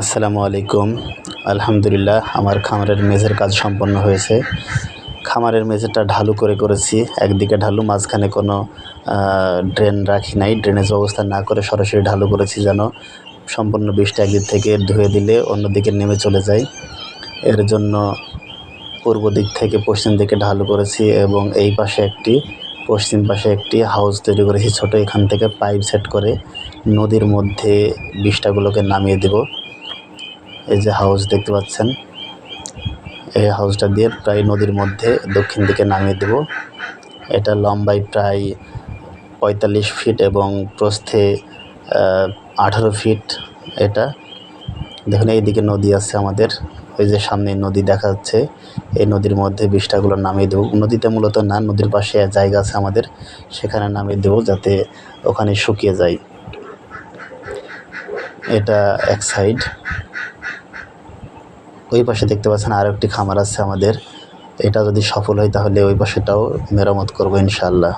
আসসালামু আলাইকুম। আলহামদুলিল্লাহ, আমার খামারের মেঝের কাজ সম্পন্ন হয়েছে। খামারের মেঝেটা ঢালু করে করেছি। একদিকে ঢালু, মাঝখানে কোনো ড্রেন রাখি নাই। ড্রেনেজ ব্যবস্থা না করে সরাসরি ঢালু করেছি যেন সম্পূর্ণ বৃষ্টি একদিক থেকে ধুয়ে দিলে অন্যদিকে নেমে চলে যায়। এর জন্য পূর্ব দিক থেকে পশ্চিম দিকে ঢালু করেছি এবং এই পাশে একটি, পশ্চিম পাশে একটি হাউস তৈরি করেছি। ছোট এখান থেকে পাইপ সেট করে নদীর মধ্যে বিষ্ঠাগুলোকে নামিয়ে দেব। এই যে হাউস দেখতে পাচ্ছেন। এই হাউসটা দিয়ে প্রায় নদীর মধ্যে দক্ষিণ দিকে নামিয়ে দেব। এটা লম্বায় প্রায় পঁয়তাল্লিশ ফিট এবং প্রস্থে আঠারো ফিট এটা। দেখুন, এইদিকে নদী আছে আমাদের। ওই যে সামনে নদী দেখা যাচ্ছে। এই নদীর মধ্যে বিষ্ঠাগুলো নামিয়ে দেবো। নদীতে মূলত না, নদীর পাশে জায়গা আছে আমাদের। সেখানে নামিয়ে দেবো যাতে ওখানে শুকিয়ে যায়। এটা এক সাইড ওই পাশে দেখতে পাচ্ছেন আরও একটি খামার আছে আমাদের। এটা যদি সফল হয় তাহলে ওই পাশেটাও মেরামত করব ইনশাল্লাহ